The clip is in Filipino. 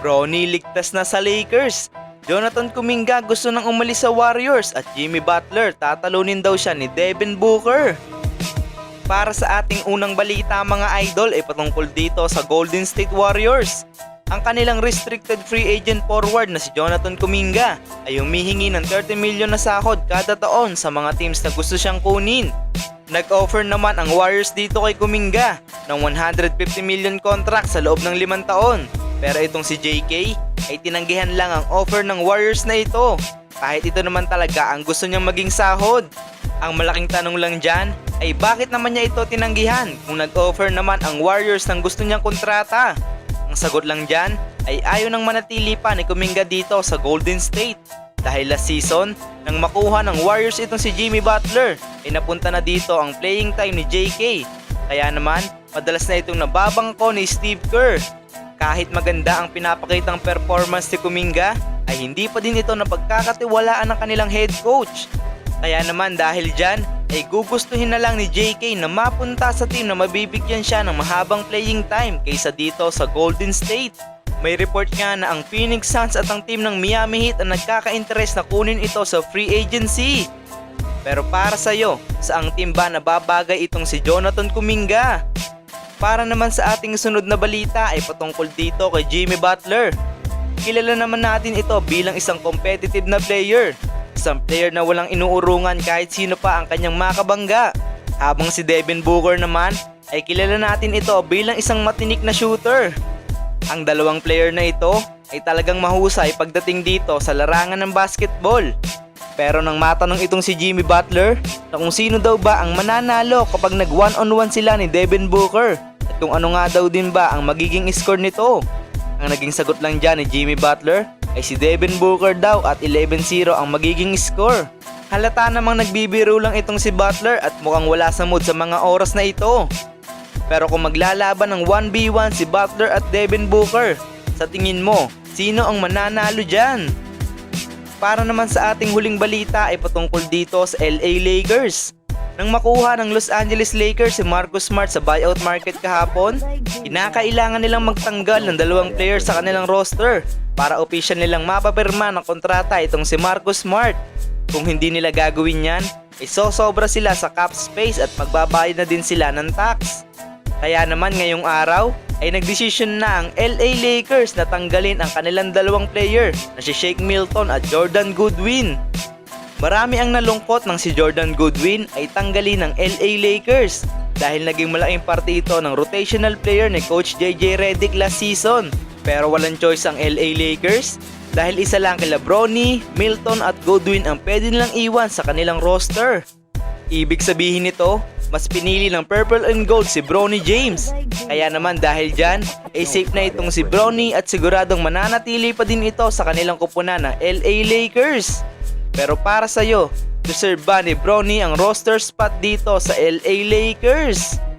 Bronny ligtas na sa Lakers. Jonathan Kuminga gusto nang umalis sa Warriors at Jimmy Butler tatalunin daw siya ni Devin Booker. Para sa ating unang balita mga idol ay patungkol dito sa Golden State Warriors. Ang kanilang restricted free agent forward na si Jonathan Kuminga ay humihingi ng 30 milyon na sahod kada taon sa mga teams na gusto siyang kunin. Nag-offer naman ang Warriors dito kay Kuminga ng 150 million contract sa loob ng limang taon. Pero itong si JK ay tinanggihan lang ang offer ng Warriors na ito. Kahit ito naman talaga ang gusto niyang maging sahod. Ang malaking tanong lang dyan ay bakit naman niya ito tinanggihan kung nag-offer naman ang Warriors ng gusto niyang kontrata. Ang sagot lang dyan ay ayaw nang manatili pa ni Kuminga dito sa Golden State. Dahil last season, nang makuha ng Warriors itong si Jimmy Butler, ay napunta na dito ang playing time ni JK. Kaya naman, madalas na itong nababangko ni Steve Kerr. Kahit maganda ang pinapakitang performance ni Kuminga, ay hindi pa din ito napagkakatiwalaan ng kanilang head coach. Kaya naman dahil dyan, ay gugustuhin na lang ni JK na mapunta sa team na mabibigyan siya ng mahabang playing time kaysa dito sa Golden State. May report nga na ang Phoenix Suns at ang team ng Miami Heat ang nagkaka-interest na kunin ito sa free agency. Pero para sa'yo, saang team ba nababagay itong si Jonathan Kuminga? Para naman sa ating sunod na balita ay patungkol dito kay Jimmy Butler. Kilala naman natin ito bilang isang competitive na player. Isang player na walang inuurungan kahit sino pa ang kanyang makabangga. Habang si Devin Booker naman ay kilala natin ito bilang isang matinik na shooter. Ang dalawang player na ito ay talagang mahusay pagdating dito sa larangan ng basketball. Pero nang matanong itong si Jimmy Butler na kung sino daw ba ang mananalo kapag nag one on one sila ni Devin Booker kung ano nga daw din ba ang magiging score nito. Ang naging sagot lang dyan ni Jimmy Butler ay si Devin Booker daw at 11-0 ang magiging score. Halata namang nagbibiro lang itong si Butler at mukhang wala sa mood sa mga oras na ito. Pero kung maglalaban ng 1v1 si Butler at Devin Booker, sa tingin mo, sino ang mananalo dyan? Para naman sa ating huling balita ay patungkol dito sa LA Lakers. Nang makuha ng Los Angeles Lakers si Marcus Smart sa buyout market kahapon, kinakailangan nilang magtanggal ng dalawang players sa kanilang roster para official nilang mapapirma ng kontrata itong si Marcus Smart. Kung hindi nila gagawin yan, ay sosobra sila sa cap space at magbabayad na din sila ng tax. Kaya naman ngayong araw ay nagdesisyon na ang LA Lakers na tanggalin ang kanilang dalawang player na si Shake Milton at Jordan Goodwin. Marami ang nalungkot ng si Jordan Goodwin ay tanggalin ng LA Lakers dahil naging malaking parte ito ng rotational player ni Coach JJ Redick last season. Pero walang choice ang LA Lakers dahil isa lang kila Bronny, Milton at Goodwin ang pwede nilang iwan sa kanilang roster. Ibig sabihin nito, mas pinili ng purple and gold si Bronny James. Kaya naman dahil dyan, ay safe na itong si Bronny at siguradong mananatili pa din ito sa kanilang kupunan na LA Lakers. Pero para sa'yo, deserve ba ni Bronny ang roster spot dito sa LA Lakers?